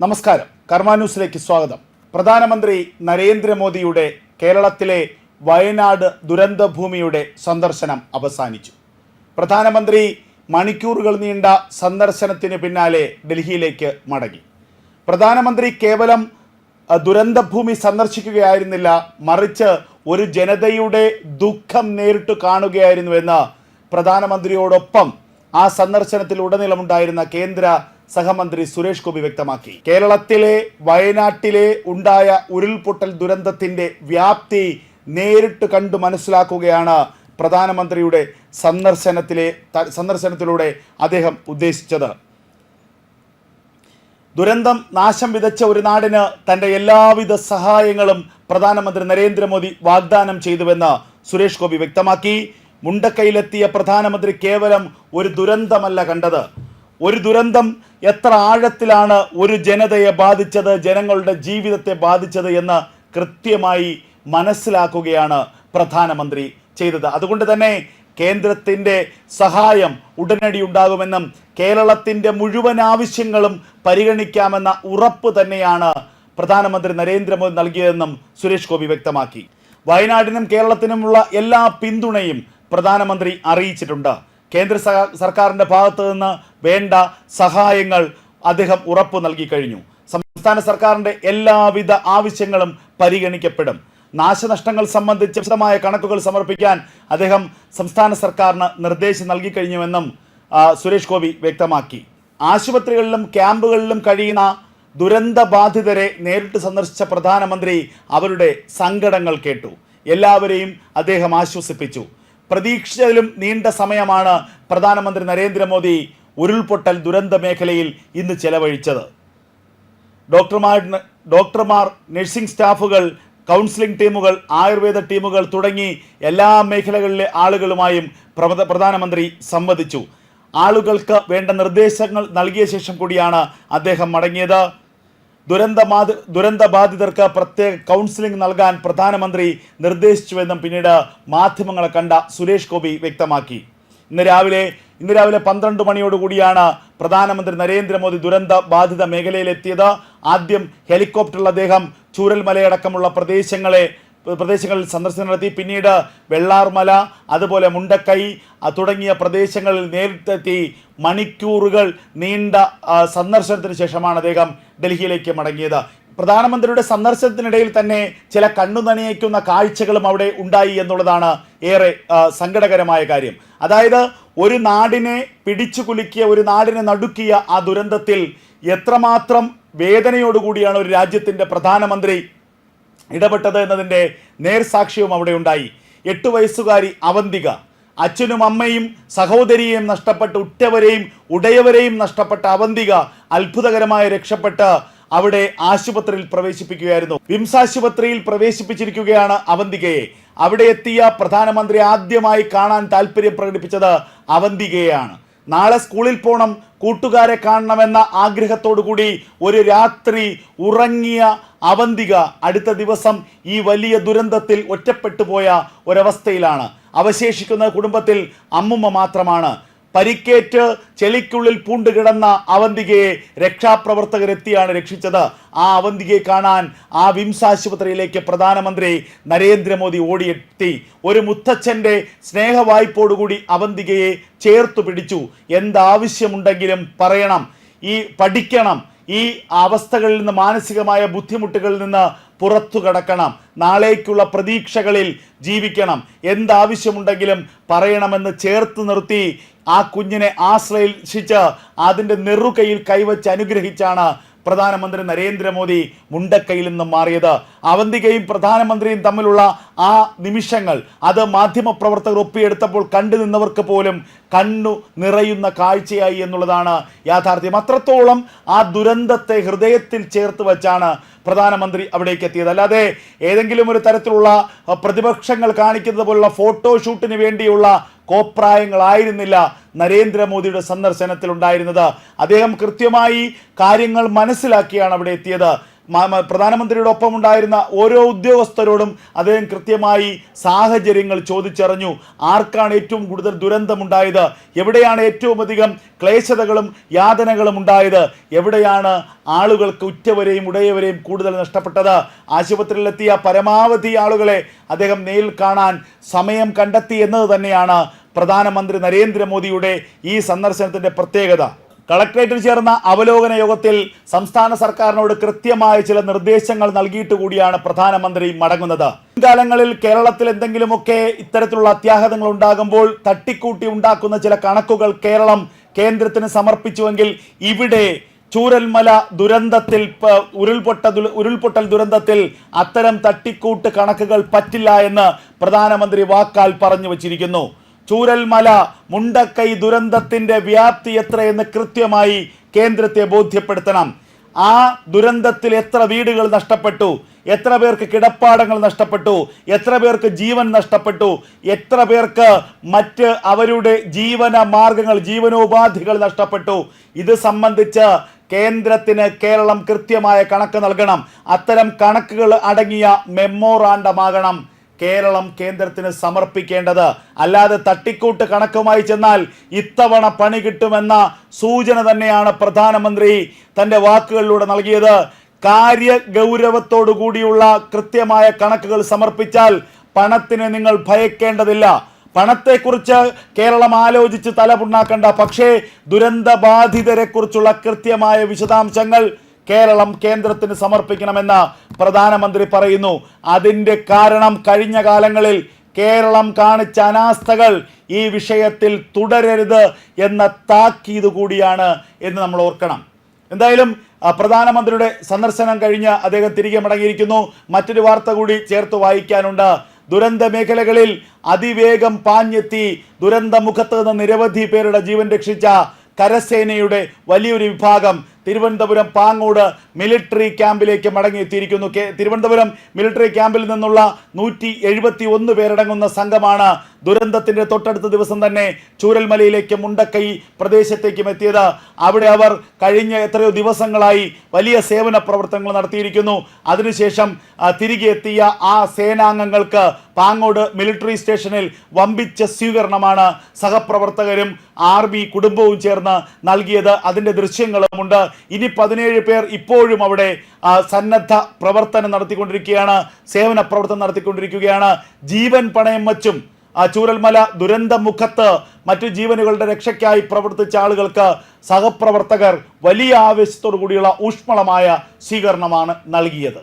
നമസ്കാരം. കർമാന്യൂസിലേക്ക് സ്വാഗതം. പ്രധാനമന്ത്രി നരേന്ദ്രമോദിയുടെ കേരളത്തിലെ വയനാട് ദുരന്തഭൂമിയുടെ സന്ദർശനം അവസാനിച്ചു. പ്രധാനമന്ത്രി മണിക്കൂറുകൾ നീണ്ട സന്ദർശനത്തിന് പിന്നാലെ ഡൽഹിയിലേക്ക് മടങ്ങി. പ്രധാനമന്ത്രി കേവലം ദുരന്തഭൂമി സന്ദർശിക്കുകയായിരുന്നില്ല മറിച്ച് ഒരു ജനതയുടെ ദുഃഖം നേരിട്ട് കാണുകയായിരുന്നുവെന്ന് പ്രധാനമന്ത്രിയോടൊപ്പം ആ സന്ദർശനത്തിൽ ഉടനീളമുണ്ടായിരുന്ന കേന്ദ്ര സഹമന്ത്രി സുരേഷ് ഗോപി വ്യക്തമാക്കി. കേരളത്തിലെ വയനാട്ടിലെ ഉണ്ടായ ഉരുൾപൊട്ടൽ ദുരന്തത്തിന്റെ വ്യാപ്തി നേരിട്ട് കണ്ടു മനസ്സിലാക്കുകയാണ് പ്രധാനമന്ത്രിയുടെ സന്ദർശനത്തിലെ സന്ദർശനത്തിലൂടെ അദ്ദേഹം ഉദ്ദേശിച്ചത്. ദുരന്തം നാശം വിതച്ച ഒരു നാടിന് തന്റെ എല്ലാവിധ സഹായങ്ങളും പ്രധാനമന്ത്രി നരേന്ദ്രമോദി വാഗ്ദാനം ചെയ്തുവെന്ന് സുരേഷ് ഗോപി വ്യക്തമാക്കി. മുണ്ടക്കൈയിലെത്തിയ പ്രധാനമന്ത്രി കേവലം ഒരു ദുരന്തമല്ല കണ്ടത്. ഒരു ദുരന്തം എത്ര ആഴത്തിലാണ് ഒരു ജനതയെ ബാധിച്ചത് ജനങ്ങളുടെ ജീവിതത്തെ ബാധിച്ചത് എന്ന് കൃത്യമായി മനസ്സിലാക്കുകയാണ് പ്രധാനമന്ത്രി ചെയ്തത്. അതുകൊണ്ട് തന്നെ കേന്ദ്രത്തിന്റെ സഹായം ഉടനടി ഉണ്ടാകുമെന്നും കേരളത്തിന്റെ മുഴുവൻ ആവശ്യങ്ങളും പരിഗണിക്കാമെന്ന ഉറപ്പ് തന്നെയാണ് പ്രധാനമന്ത്രി നരേന്ദ്രമോദി നൽകിയതെന്നും സുരേഷ് ഗോപി വ്യക്തമാക്കി. വയനാടിനും കേരളത്തിനുമുള്ള എല്ലാ പിന്തുണയും പ്രധാനമന്ത്രി അറിയിച്ചിട്ടുണ്ട്. കേന്ദ്ര സർക്കാരിന്റെ ഭാഗത്തു നിന്ന് വേണ്ട സഹായങ്ങൾ അദ്ദേഹം ഉറപ്പു നൽകി കഴിഞ്ഞു. സംസ്ഥാന സർക്കാരിന്റെ എല്ലാവിധ ആവശ്യങ്ങളും പരിഗണിക്കപ്പെടും. നാശനഷ്ടങ്ങൾ സംബന്ധിച്ച് വിശദമായ കണക്കുകൾ സമർപ്പിക്കാൻ അദ്ദേഹം സംസ്ഥാന സർക്കാരിന് നിർദ്ദേശം നൽകി കഴിഞ്ഞുവെന്നും സുരേഷ് ഗോപി വ്യക്തമാക്കി. ആശുപത്രികളിലും ക്യാമ്പുകളിലും കഴിയുന്ന ദുരന്ത ബാധിതരെ നേരിട്ട് സന്ദർശിച്ച പ്രധാനമന്ത്രി അവരുടെ സങ്കടങ്ങൾ കേട്ടു. എല്ലാവരെയും അദ്ദേഹം ആശ്വസിപ്പിച്ചു. പ്രതീക്ഷിച്ചതിലും നീണ്ട സമയമാണ് പ്രധാനമന്ത്രി നരേന്ദ്രമോദി ഉരുൾപൊട്ടൽ ദുരന്ത മേഖലയിൽ ഇന്ന് ചെലവഴിച്ചത്. ഡോക്ടർമാർ ഡോക്ടർമാർ നഴ്സിംഗ് സ്റ്റാഫുകൾ കൗൺസിലിംഗ് ടീമുകൾ ആയുർവേദ ടീമുകൾ തുടങ്ങി എല്ലാ മേഖലകളിലെ ആളുകളുമായും പ്രധാനമന്ത്രി സംവദിച്ചു. ആളുകൾക്ക് വേണ്ട നിർദ്ദേശങ്ങൾ നൽകിയ ശേഷം കൂടിയാണ് അദ്ദേഹം മടങ്ങിയത്. ദുരന്ത ദുരന്തബാധിതർക്ക് പ്രത്യേക കൗൺസിലിംഗ് നൽകാൻ പ്രധാനമന്ത്രി നിർദ്ദേശിച്ചുവെന്നും പിന്നീട് മാധ്യമങ്ങളെ കണ്ട സുരേഷ് ഗോപി വ്യക്തമാക്കി. ഇന്ന് രാവിലെ ഇന്ന് രാവിലെ പന്ത്രണ്ട് മണിയോടുകൂടിയാണ് പ്രധാനമന്ത്രി നരേന്ദ്രമോദി ദുരന്ത ബാധിത മേഖലയിലെത്തിയത്. ആദ്യം ഹെലികോപ്റ്ററിൽ അദ്ദേഹം ചൂരൽമലയടക്കമുള്ള പ്രദേശങ്ങളെ പ്രദേശങ്ങളിൽ സന്ദർശനം നടത്തി. പിന്നീട് വെള്ളാർമല അതുപോലെ മുണ്ടക്കൈ തുടങ്ങിയ പ്രദേശങ്ങളിൽ നേരിട്ടെത്തി മണിക്കൂറുകൾ നീണ്ട സന്ദർശനത്തിന് ശേഷമാണ് അദ്ദേഹം ഡൽഹിയിലേക്ക് മടങ്ങിയത്. പ്രധാനമന്ത്രിയുടെ സന്ദർശനത്തിനിടയിൽ തന്നെ ചില കണ്ണു നനയിക്കുന്ന കാഴ്ചകളും അവിടെ ഉണ്ടായി എന്നുള്ളതാണ് ഏറെ സങ്കടകരമായ കാര്യം. അതായത് ഒരു നാടിനെ പിടിച്ചു കുലുക്കിയ ഒരു നാടിനെ നടുക്കിയ ആ ദുരന്തത്തിൽ എത്രമാത്രം വേദനയോടുകൂടിയാണ് ഒരു രാജ്യത്തിന്റെ പ്രധാനമന്ത്രി ഇടപെട്ടത് എന്നതിന്റെ നേർസാക്ഷ്യവും അവിടെ ഉണ്ടായി. എട്ട് വയസ്സുകാരി അവന്തിക അച്ഛനും അമ്മയും സഹോദരിയെയും നഷ്ടപ്പെട്ട് ഉറ്റവരെയും ഉടയവരെയും നഷ്ടപ്പെട്ട അവന്തിക അത്ഭുതകരമായി രക്ഷപ്പെട്ട് അവിടെ ആശുപത്രിയിൽ പ്രവേശിപ്പിക്കുകയായിരുന്നു. വിംസ് ആശുപത്രിയിൽ പ്രവേശിപ്പിച്ചിരിക്കുകയാണ് അവന്തികയെ. അവിടെ എത്തിയ പ്രധാനമന്ത്രി ആദ്യമായി കാണാൻ താല്പര്യം പ്രകടിപ്പിച്ചത് അവന്തികയെയാണ്. നാളെ സ്കൂളിൽ പോകണം കൂട്ടുകാരെ കാണണമെന്ന ആഗ്രഹത്തോടു കൂടി ഒരു രാത്രി ഉറങ്ങിയ അവന്തിക അടുത്ത ദിവസം ഈ വലിയ ദുരന്തത്തിൽ ഒറ്റപ്പെട്ടു പോയ ഒരവസ്ഥയിലാണ്. അവശേഷിക്കുന്ന കുടുംബത്തിൽ അമ്മുമ്മ മാത്രമാണ്. പരിക്കേറ്റ് ചെളിക്കുള്ളിൽ പൂണ്ടുകിടന്ന അവന്തികയെ രക്ഷാപ്രവർത്തകരെത്തിയാണ് രക്ഷിച്ചത്. ആ അവന്തികയെ കാണാൻ ആ വിംസ് ആശുപത്രിയിലേക്ക് പ്രധാനമന്ത്രി നരേന്ദ്രമോദി ഓടിയെത്തി. ഒരു മുത്തച്ഛന്റെ സ്നേഹവായ്പോടുകൂടി അവന്തികയെ ചേർത്തു പിടിച്ചു. എന്താവശ്യമുണ്ടെങ്കിലും പറയണം. ഈ പഠിക്കണം. ഈ അവസ്ഥകളിൽ നിന്ന് മാനസികമായ ബുദ്ധിമുട്ടുകളിൽ നിന്ന് പുറത്തു കടക്കണം. നാളേക്കുള്ള പ്രതീക്ഷകളിൽ ജീവിക്കണം. എന്താവശ്യമുണ്ടെങ്കിലും പറയണമെന്ന് ചേർത്ത് നിർത്തി ആ കുഞ്ഞിനെ ആശ്രയിച്ച് അതിന്റെ നെറുകയിൽ കൈവച്ച് അനുഗ്രഹിച്ചാണ് പ്രധാനമന്ത്രി നരേന്ദ്രമോദി മുണ്ടക്കയിൽ നിന്നും മാറിയത്. അവന്തികയും പ്രധാനമന്ത്രിയും തമ്മിലുള്ള ആ നിമിഷങ്ങൾ അത് മാധ്യമപ്രവർത്തകർ ഒപ്പിയെടുത്തപ്പോൾ കണ്ടു നിന്നവർക്ക് പോലും കണ്ണു നിറയുന്ന കാഴ്ചയായി എന്നുള്ളതാണ് യാഥാർത്ഥ്യം. അത്രത്തോളം ആ ദുരന്തത്തെ ഹൃദയത്തിൽ ചേർത്ത് വച്ചാണ് പ്രധാനമന്ത്രി അവിടേക്ക് എത്തിയത്. അല്ലാതെ ഏതെങ്കിലും ഒരു തരത്തിലുള്ള പ്രതിപക്ഷങ്ങൾ കാണിക്കുന്നത് പോലുള്ള ഫോട്ടോഷൂട്ടിന് വേണ്ടിയുള്ള കോപ്രായങ്ങളായിരുന്നില്ല നരേന്ദ്രമോദിയുടെ സന്ദർശനത്തിൽ ഉണ്ടായിരുന്നത് അദ്ദേഹം കൃത്യമായി കാര്യങ്ങൾ മനസ്സിലാക്കിയാണ് അവിടെ എത്തിയത്. പ്രധാനമന്ത്രിയുടെ ഒപ്പം ഉണ്ടായിരുന്ന ഓരോ ഉദ്യോഗസ്ഥരോടും അദ്ദേഹം കൃത്യമായി സാഹചര്യങ്ങൾ ചോദിച്ചറിഞ്ഞു. ആർക്കാണ് ഏറ്റവും കൂടുതൽ ദുരന്തമുണ്ടായത്? എവിടെയാണ് ഏറ്റവും അധികം ക്ലേശതകളും യാതനകളും ഉണ്ടായത്? എവിടെയാണ് ആളുകൾക്ക് ഉറ്റവരെയും ഉടയവരെയും കൂടുതൽ നഷ്ടപ്പെട്ടത്? ആശുപത്രിയിലെത്തിയ പരമാവധി ആളുകളെ അദ്ദേഹം നേരിൽ കാണാൻ സമയം കണ്ടെത്തി എന്നത് തന്നെയാണ് പ്രധാനമന്ത്രി നരേന്ദ്രമോദിയുടെ ഈ സന്ദർശനത്തിന്റെ പ്രത്യേകത. കളക്ട്രേറ്റിൽ ചേർന്ന അവലോകന യോഗത്തിൽ സംസ്ഥാന സർക്കാരിനോട് കൃത്യമായ ചില നിർദ്ദേശങ്ങൾ നൽകിയിട്ട് കൂടിയാണ് പ്രധാനമന്ത്രി മടങ്ങുന്നത്. മുൻകാലങ്ങളിൽ കേരളത്തിൽ എന്തെങ്കിലുമൊക്കെ ഇത്തരത്തിലുള്ള അത്യാഹിതങ്ങൾ ഉണ്ടാകുമ്പോൾ തട്ടിക്കൂട്ടി ഉണ്ടാക്കുന്ന ചില കണക്കുകൾ കേരളം കേന്ദ്രത്തിന് സമർപ്പിച്ചുവെങ്കിൽ ഇവിടെ ചൂരൽമല ദുരന്തത്തിൽ ഉരുൾപൊട്ട ഉരുൾപൊട്ടൽ ദുരന്തത്തിൽ അത്തരം തട്ടിക്കൂട്ട് കണക്കുകൾ പറ്റില്ല എന്ന് പ്രധാനമന്ത്രി വാക്കാൽ പറഞ്ഞു വച്ചിരിക്കുന്നു. ചൂരൽമല മുണ്ടക്കൈ ദുരന്തത്തിന്റെ വ്യാപ്തി എത്രയെന്ന് കൃത്യമായി കേന്ദ്രത്തെ ബോധ്യപ്പെടുത്തണം. ആ ദുരന്തത്തിൽ എത്ര വീടുകൾ നഷ്ടപ്പെട്ടു എത്ര പേർക്ക് കിടപ്പാടങ്ങൾ നഷ്ടപ്പെട്ടു എത്ര പേർക്ക് ജീവൻ നഷ്ടപ്പെട്ടു എത്ര പേർക്ക് മറ്റ് അവരുടെ ജീവന മാർഗങ്ങൾ ജീവനോപാധികൾ നഷ്ടപ്പെട്ടു. ഇത് സംബന്ധിച്ച് കേന്ദ്രത്തിന് കേരളം കൃത്യമായ കണക്ക് നൽകണം. അത്തരം കണക്കുകൾ അടങ്ങിയ മെമ്മോറാണ്ടമാകണം. കേരളം കേന്ദ്രത്തിന് സമർപ്പിക്കേണ്ടത്. അല്ലാതെ തട്ടിക്കൂട്ട് കണക്കുമായി ചെന്നാൽ ഇത്തവണ പണി കിട്ടുമെന്ന സൂചന തന്നെയാണ് പ്രധാനമന്ത്രി തന്റെ വാക്കുകളിലൂടെ നൽകിയത്. കാര്യ ഗൗരവത്തോടു കൂടിയുള്ള കൃത്യമായ കണക്കുകൾ സമർപ്പിച്ചാൽ പണത്തിന് നിങ്ങൾ ഭയക്കേണ്ടതില്ല. പണത്തെക്കുറിച്ച് കേരളം ആലോചിച്ച് തലപുണ്ണാക്കണ്ട. പക്ഷേ ദുരന്ത ബാധിതരെ കൃത്യമായ വിശദാംശങ്ങൾ കേരളം കേന്ദ്രത്തിന് സമർപ്പിക്കണമെന്ന് പ്രധാനമന്ത്രി പറയുന്നു. അതിന്റെ കാരണം കഴിഞ്ഞ കാലങ്ങളിൽ കേരളം കാണിച്ച അനാസ്ഥകൾ ഈ വിഷയത്തിൽ തുടരരുത് എന്ന താക്കീത് കൂടിയാണ് എന്ന് നമ്മൾ ഓർക്കണം. എന്തായാലും പ്രധാനമന്ത്രിയുടെ സന്ദർശനം കഴിഞ്ഞ് അദ്ദേഹം തിരികെ മടങ്ങിയിരിക്കുന്നു. മറ്റൊരു വാർത്ത കൂടി ചേർത്ത് വായിക്കാനുണ്ട്. ദുരന്ത മേഖലകളിൽ അതിവേഗം പാഞ്ഞെത്തി ദുരന്ത മുഖത്ത് നിന്ന് നിരവധി പേരുടെ ജീവൻ രക്ഷിച്ച കരസേനയുടെ വലിയൊരു വിഭാഗം തിരുവനന്തപുരം പാങ്ങോട് മിലിറ്ററി ക്യാമ്പിലേക്ക് മടങ്ങിയെത്തിയിരിക്കുന്നു. തിരുവനന്തപുരം മിലിറ്ററി ക്യാമ്പിൽ നിന്നുള്ള നൂറ്റി എഴുപത്തി ഒന്ന് പേരടങ്ങുന്ന സംഘമാണ് ദുരന്തത്തിന്റെ തൊട്ടടുത്ത ദിവസം തന്നെ ചൂരൽമലയിലേക്ക് മുണ്ടക്കൈ പ്രദേശത്തേക്കും എത്തിയത്. അവിടെ അവർ കഴിഞ്ഞ എത്രയോ ദിവസങ്ങളായി വലിയ സേവന പ്രവർത്തനങ്ങൾ നടത്തിയിരിക്കുന്നു. അതിനുശേഷം തിരികെ എത്തിയ ആ സേനാംഗങ്ങൾക്ക് പാങ്ങോട് മിലിറ്ററി സ്റ്റേഷനിൽ വമ്പിച്ച സ്വീകരണമാണ് സഹപ്രവർത്തകരും ആർമി കുടുംബവും ചേർന്ന് നൽകിയത്. അതിന്റെ ദൃശ്യങ്ങളുമുണ്ട്. ഇനി പതിനേഴ് പേർ ഇപ്പോഴും അവിടെ സന്നദ്ധ പ്രവർത്തനം നടത്തിക്കൊണ്ടിരിക്കുകയാണ് സേവന പ്രവർത്തനം നടത്തിക്കൊണ്ടിരിക്കുകയാണ്. ജീവൻ പണയം വച്ചും ആ ചൂരൽമല ദുരന്ത മുഖത്ത് മറ്റു ജീവനുകളുടെ രക്ഷയ്ക്കായി പ്രവർത്തിച്ച ആളുകൾക്ക് സഹപ്രവർത്തകർ വലിയ ആവേശത്തോടു കൂടിയുള്ള ഊഷ്മളമായ സ്വീകരണമാണ് നൽകിയത്.